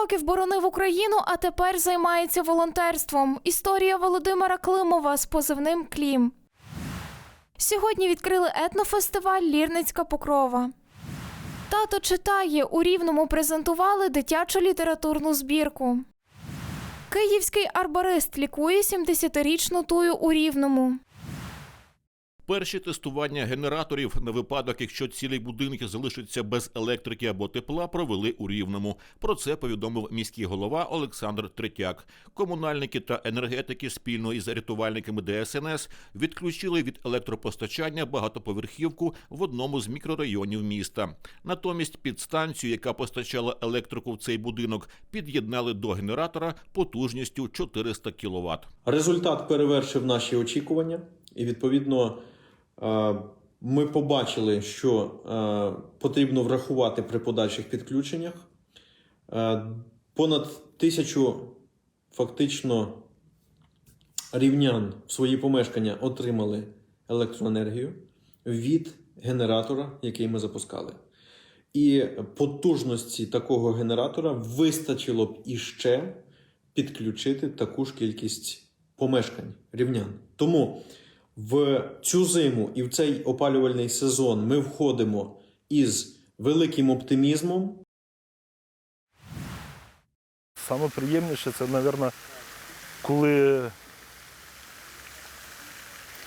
років боронив Україну, а тепер займається волонтерством. Історія Володимира Климова з позивним Клім. Сьогодні відкрили етнофестиваль Лірницька Покрова. Тато читає, у Рівному презентували дитячу літературну збірку. Київський арборист лікує 70-річну тую у Рівному. Перші тестування генераторів на випадок, якщо цілий будинок залишиться без електрики або тепла, провели у Рівному. Про це повідомив міський голова Олександр Третяк. Комунальники та енергетики спільно із рятувальниками ДСНС відключили від електропостачання багатоповерхівку в одному з мікрорайонів міста. Натомість підстанцію, яка постачала електрику в цей будинок, під'єднали до генератора потужністю 400 кВт. Результат перевершив наші очікування, і відповідно ми побачили, що е, потрібно врахувати при подальших підключеннях. Е, Понад тисячу фактично рівнян в свої помешкання отримали електроенергію від генератора, який ми запускали. І потужності такого генератора вистачило б іще підключити таку ж кількість помешкань рівнян. Тому в цю зиму і в цей опалювальний сезон ми входимо із великим оптимізмом. Саме приємніше це, мабуть, коли,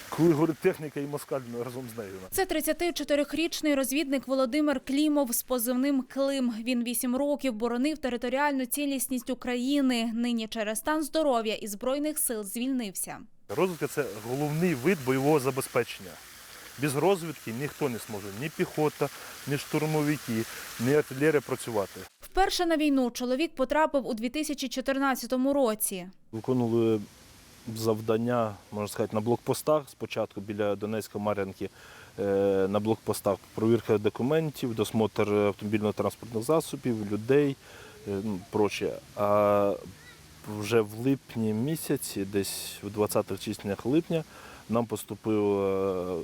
коли горить техніка і москаль разом з нею. Це 34-річний розвідник Володимир Клімов з позивним Клим. Він 8 років боронив територіальну цілісність України. Нині через стан здоров'я і збройних сил звільнився. Розвідка це головний вид бойового забезпечення. Без розвідки ніхто не зможе ні піхота, ні штурмовики, ні артилерія працювати. Вперше на війну чоловік потрапив у 2014 році. Виконували завдання, можна сказати, на блокпостах спочатку біля Донецької Мар'янки. е, На блокпостах провірка документів, досмотр автомобільно-транспортних засобів, людей, е, ну, проче. А вже в липні місяці, десь в 20-х числах липня, нам поступив е,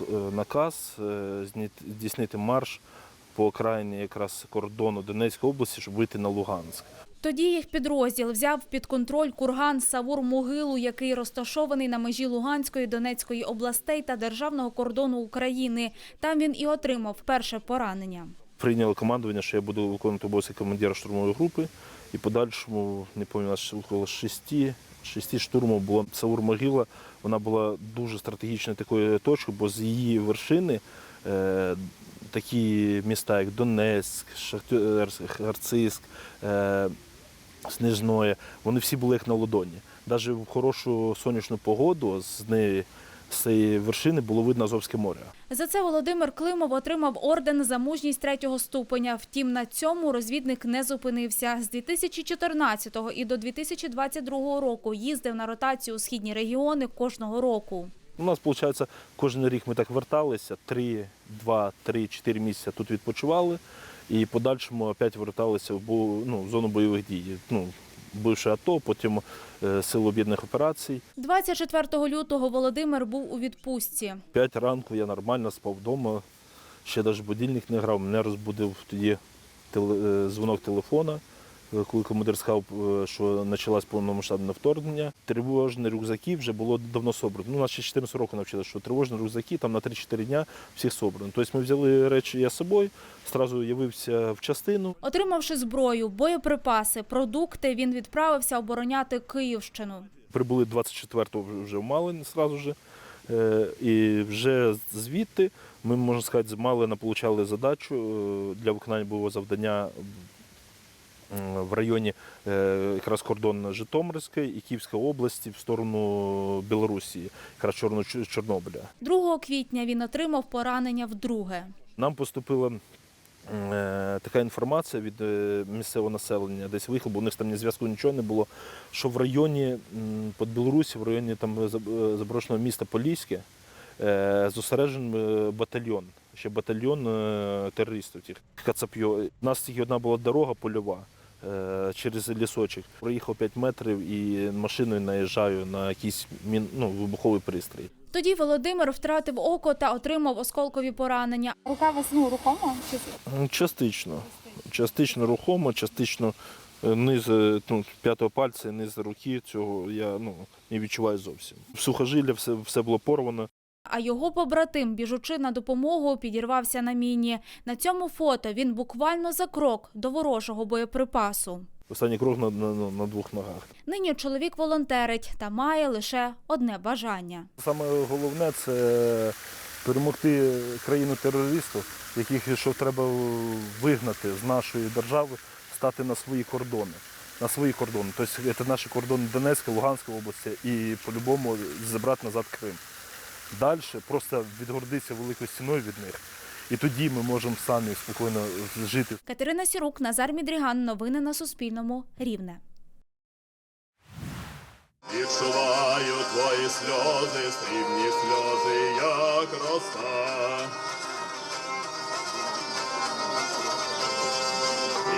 е, наказ е, здійснити марш по окраїні якраз кордону Донецької області, щоб вийти на Луганськ. Тоді їх підрозділ взяв під контроль курган Савур-Могилу, який розташований на межі Луганської, Донецької областей та державного кордону України. Там він і отримав перше поранення. Прийняли командування, що я буду виконувати обов'язки командира штурмової групи. І подальшому, не пам'ятаю, около шести, шести штурмів було Саур Могила. Вона була дуже стратегічною такою точкою, бо з її вершини е, такі міста, як Донецьк, Шахтерськ, Харциск, е, Снежноє, вони всі були як на ладоні. Навіть в хорошу сонячну погоду з неї з цієї вершини було видно Азовське море. За це Володимир Климов отримав орден за мужність третього ступеня. Втім, на цьому розвідник не зупинився. З 2014 і до 2022 року їздив на ротацію у східні регіони кожного року. У нас, виходить, кожен рік ми так верталися, 3, 2, 3, 4 місяці тут відпочивали, і подальшому опять верталися в, ну, зону бойових дій. Ну, бивши АТО, потім Сил Сили об'єднаних операцій. 24 лютого Володимир був у відпустці. П'ять ранку я нормально спав вдома, ще навіть будильник не грав, мене розбудив тоді е, дзвонок телефона, е, коли командир сказав, е, що почалось повномасштабне вторгнення. Тривожні рюкзаки вже було давно собрано. Ну, нас ще 14 років навчили, що тривожні рюкзаки там на 3-4 дня всіх собрано. Тобто ми взяли речі я з собою, одразу явився в частину. Отримавши зброю, боєприпаси, продукти, він відправився обороняти Київщину. Прибули 24-го вже в Малин сразу же. Е, І вже звідти ми, можна сказати, з Малина отримали задачу е, для виконання бойового завдання в районі е, якраз кордон Житомирської і Київської області в сторону Білорусі, якраз Чорно Чорнобиля. 2 квітня він отримав поранення вдруге. Нам поступила е, така інформація від е, місцевого населення, десь виїхав, бо у них там ні зв'язку нічого не було. Що в районі під Білорусі, в районі там заб- заброшеного міста Поліське, зосереджений батальйон. Ще батальйон терористів тих Кацапьо. У нас тільки одна була дорога польова через лісочок. Проїхав 5 метрів і машиною наїжджаю на якийсь мін, ну, вибуховий пристрій. Тоді Володимир втратив око та отримав осколкові поранення. Рука вас ну, рухома? Чи... Частично. Частично рухомо, частично Е, Низ е, ну, п'ятого пальця, низ руки, цього я ну, не відчуваю зовсім. Сухожилля, все, все було порвано. А його побратим, біжучи на допомогу, підірвався на міні. На цьому фото він буквально за крок до ворожого боєприпасу. Останній крок на, на, на- на двох ногах. Нині чоловік волонтерить та має лише одне бажання. Саме головне це перемогти країну терористів, яких що треба вигнати з нашої держави, стати на свої кордони. На свої кордони. Тобто це наші кордони Донецька, Луганська області і по-любому забрати назад Крим. Далі просто відгордитися великою стіною від них. І тоді ми можемо самі спокійно жити. Катерина Сірук, Назар Мідріган. Новини на Суспільному. Рівне. Відчуваю твої сльози, срібні сльози, як роса.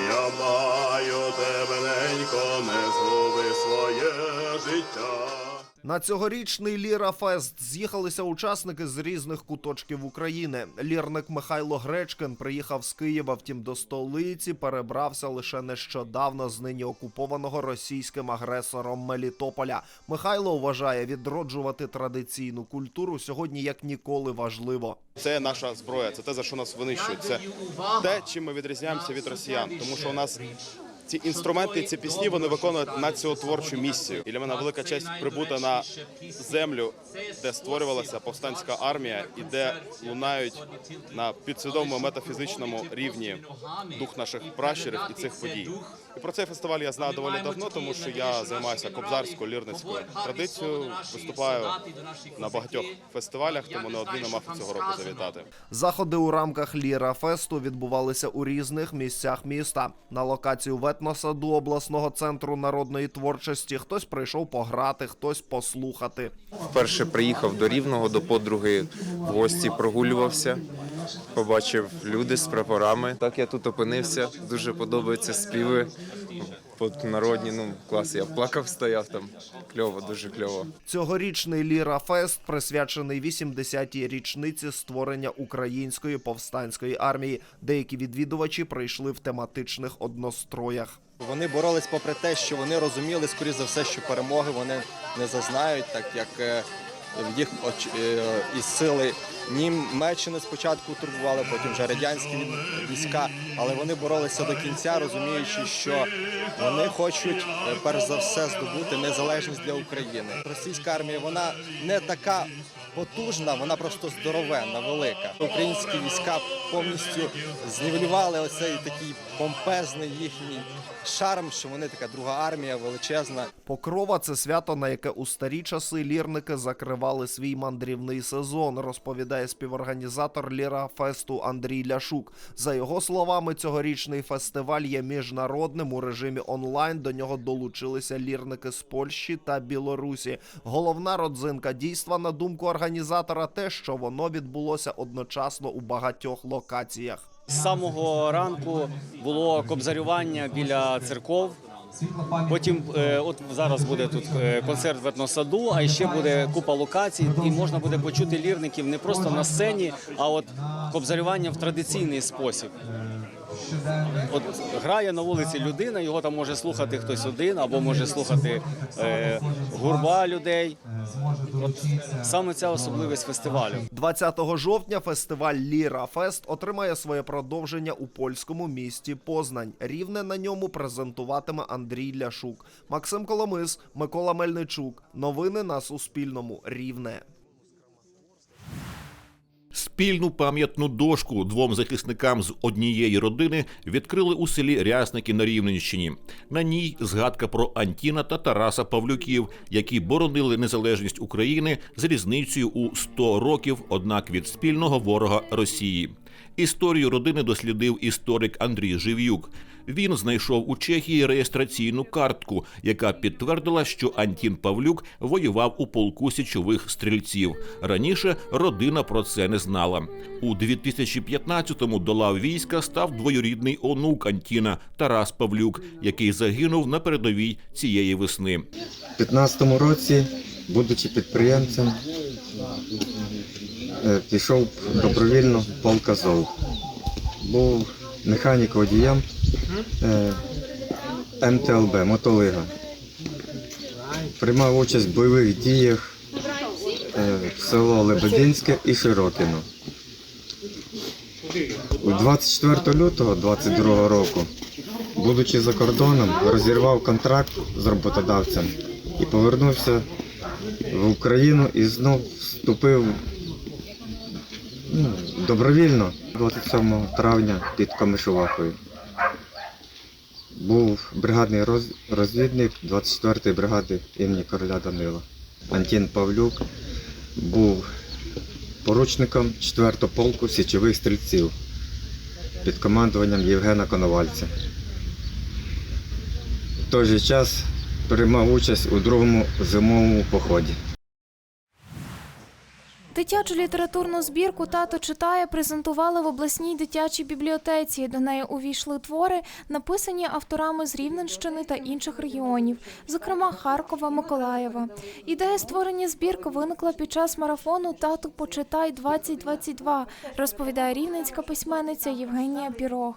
Я маю тебе, ненько, не згуби своє життя. На цьогорічний Ліра Фест з'їхалися учасники з різних куточків України. Лірник Михайло Гречкин приїхав з Києва, втім до столиці перебрався лише нещодавно з нині окупованого російським агресором Мелітополя. Михайло вважає відроджувати традиційну культуру сьогодні як ніколи важливо. Це наша зброя, це те, за що нас винищують. Це те, чим ми відрізняємося від росіян. Тому що у нас ці інструменти, ці пісні вони виконують націотворчу місію. І для мене велика честь прибути на землю, де створювалася повстанська армія, і де лунають на підсвідомому метафізичному рівні дух наших пращурів і цих подій. І про цей фестиваль я знаю доволі давно, тому що я займаюся кобзарською лірницькою традицією. Виступаю на багатьох фестивалях, тому неодмінно мав цього року завітати. Заходи у рамках Ліра Фесту відбувалися у різних місцях міста. На локацію в саду обласного центру народної творчості хтось прийшов пограти, хтось послухати. Вперше приїхав до Рівного, до подруги в гості прогулювався. Побачив люди з прапорами. Так я тут опинився. Дуже подобаються співи. Народні, ну клас, я плакав, стояв там. Кльово, дуже кльово. Цьогорічний Ліра Фест присвячений 80-й річниці створення української повстанської армії. Деякі відвідувачі прийшли в тематичних одностроях. Вони боролись попри те, що вони розуміли, скоріш за все, що перемоги вони не зазнають, так як е, їх оч- е, із сили Німеччини спочатку турбували, потім вже радянські війська, але вони боролися до кінця, розуміючи, що вони хочуть е, перш за все здобути незалежність для України. Російська армія вона не така потужна, вона просто здоровенна, велика. Українські війська повністю знівелювали оцей такий помпезний їхній шарм, що вони така друга армія величезна. Покрова це свято, на яке у старі часи лірники закривали свій мандрівний сезон, розповідає співорганізатор Ліра Фесту Андрій Ляшук. За його словами, цьогорічний фестиваль є міжнародним у режимі онлайн. До нього долучилися лірники з Польщі та Білорусі. Головна родзинка дійства, на думку організатора, те, що воно відбулося одночасно у багатьох локаціях. З самого ранку було кобзарювання біля церков. Потім, е, от зараз буде тут е, концерт в етносаду, а ще буде купа локацій, і можна буде почути лірників не просто на сцені, а от кобзарювання в традиційний спосіб. От грає на вулиці людина, його там може слухати хтось один, або може слухати е, гурба людей. От саме ця особливість фестивалю. 20 жовтня фестиваль Ліра Фест отримає своє продовження у польському місті Познань. Рівне на ньому презентуватиме Андрій Ляшук, Максим Коломис, Микола Мельничук. Новини на Суспільному. Рівне. Спільну пам'ятну дошку двом захисникам з однієї родини відкрили у селі Рясники на Рівненщині. На ній згадка про Антіна та Тараса Павлюків, які боронили незалежність України з різницею у 100 років, однак від спільного ворога Росії. Історію родини дослідив історик Андрій Жив'юк. Він знайшов у Чехії реєстраційну картку, яка підтвердила, що Антін Павлюк воював у полку січових стрільців. Раніше родина про це не знала. У 2015-му до лав війська став двоюрідний онук Антіна Тарас Павлюк, який загинув на передовій цієї весни. У 15 році, будучи підприємцем, е, пішов добровільно в полк Азов. Був механік водієм. Е, МТЛБ Мотолига. Приймав участь в бойових діях е, в село Лебединське і Широкіно. У 24 лютого 22 року, будучи за кордоном, розірвав контракт з роботодавцем і повернувся в Україну і знов вступив ну, добровільно 27 травня під Комишувахою. Був бригадний роз- розвідник 24-ї бригади імені короля Данила. Антін Павлюк був поручником 4-го полку січових стрільців під командуванням Євгена Коновальця. В той же час приймав участь у другому зимовому поході. Дитячу літературну збірку тато читає презентували в обласній дитячій бібліотеці. До неї увійшли твори, написані авторами з Рівненщини та інших регіонів, зокрема Харкова, Миколаєва. Ідея створення збірки виникла під час марафону Тату почитай 2022, розповідає рівненська письменниця Євгенія Пірог.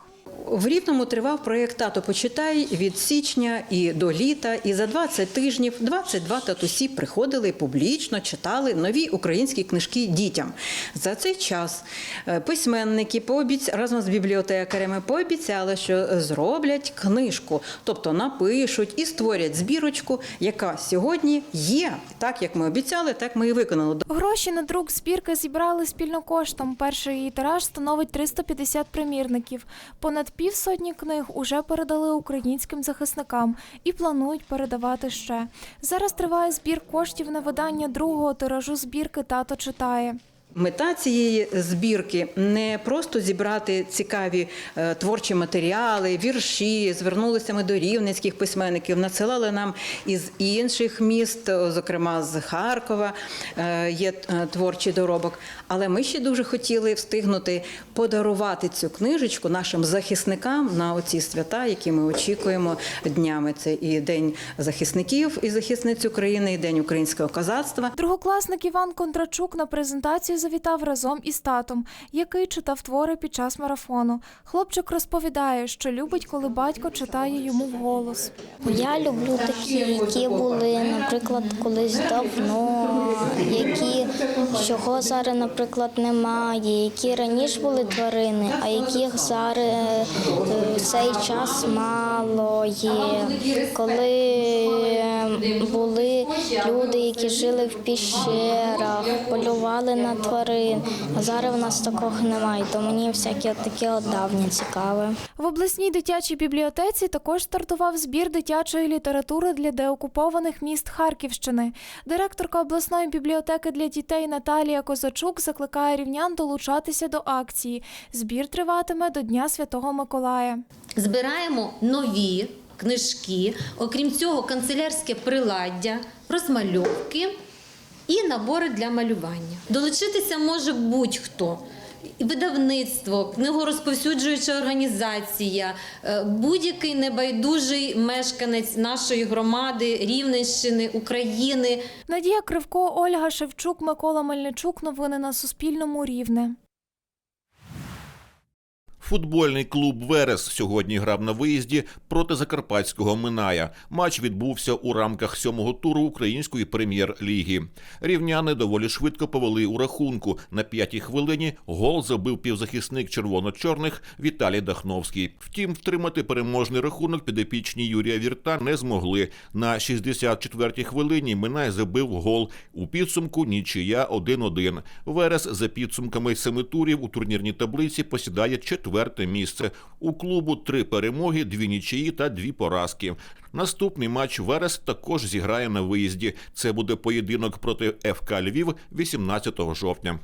В Рівному тривав проєкт Тато почитай від січня і до літа. І за 20 тижнів 22 татусі приходили публічно читали нові українські книжки дітям. За цей час е, письменники пообіць разом з бібліотекарями пообіцяли, що зроблять книжку, тобто напишуть і створять збірочку, яка сьогодні є. Так як ми обіцяли, так ми і виконали. Гроші на друк збірки зібрали спільно коштом. Перший її тираж становить 350 примірників. Понад півсотні книг уже передали українським захисникам і планують передавати ще. Зараз триває збір коштів на видання другого тиражу збірки Тато читає. Мета цієї збірки не просто зібрати цікаві е, творчі матеріали, вірші. Звернулися ми до рівненських письменників, надсилали нам із інших міст, е, зокрема з Харкова, е, є творчий доробок. Але ми ще дуже хотіли встигнути подарувати цю книжечку нашим захисникам на оці свята, які ми очікуємо днями. Це і День захисників і захисниць України, і День українського козацтва. Другокласник Іван Кондрачук на презентацію завітав разом із татом, який читав твори під час марафону. Хлопчик розповідає, що любить, коли батько читає йому вголос. Я люблю такі, які були, наприклад, колись давно, які чого зараз, наприклад, немає, які раніше були тварини, а яких зараз е, цей час мало є. Коли е, були люди, які жили в піщерах, полювали на тварин, а зараз в нас такого немає, то мені всякі такі от давні цікаві. В обласній дитячій бібліотеці також стартував збір дитячої літератури для деокупованих міст Харківщини. Директорка обласної бібліотеки для дітей Наталія Козачук закликає рівнян долучатися до акції. Збір триватиме до Дня Святого Миколая. збираємо нові книжки, окрім цього, канцелярське приладдя, розмальовки і набори для малювання. Долучитися може будь-хто. Видавництво, книгорозповсюджуюча організація, е, будь-який небайдужий мешканець нашої громади, Рівненщини, України. Надія Кривко, Ольга Шевчук, Микола Мельничук. Новини на Суспільному. Рівне. Футбольний клуб Верес сьогодні грав на виїзді проти закарпатського Миная. Матч відбувся у рамках сьомого туру української прем'єр-ліги. Рівняни доволі швидко повели у рахунку. На п'ятій хвилині гол забив півзахисник червоно-чорних Віталій Дахновський. Втім, втримати переможний рахунок підопічні Юрія Вірта не змогли. На 64-й хвилині Минай забив гол. У підсумку нічия 1-1. Верес за підсумками семи турів у турнірній таблиці посідає четверте місце. У клубу три перемоги, дві нічиї та дві поразки. Наступний матч Верес також зіграє на виїзді. Це буде поєдинок проти ФК Львів 18 жовтня.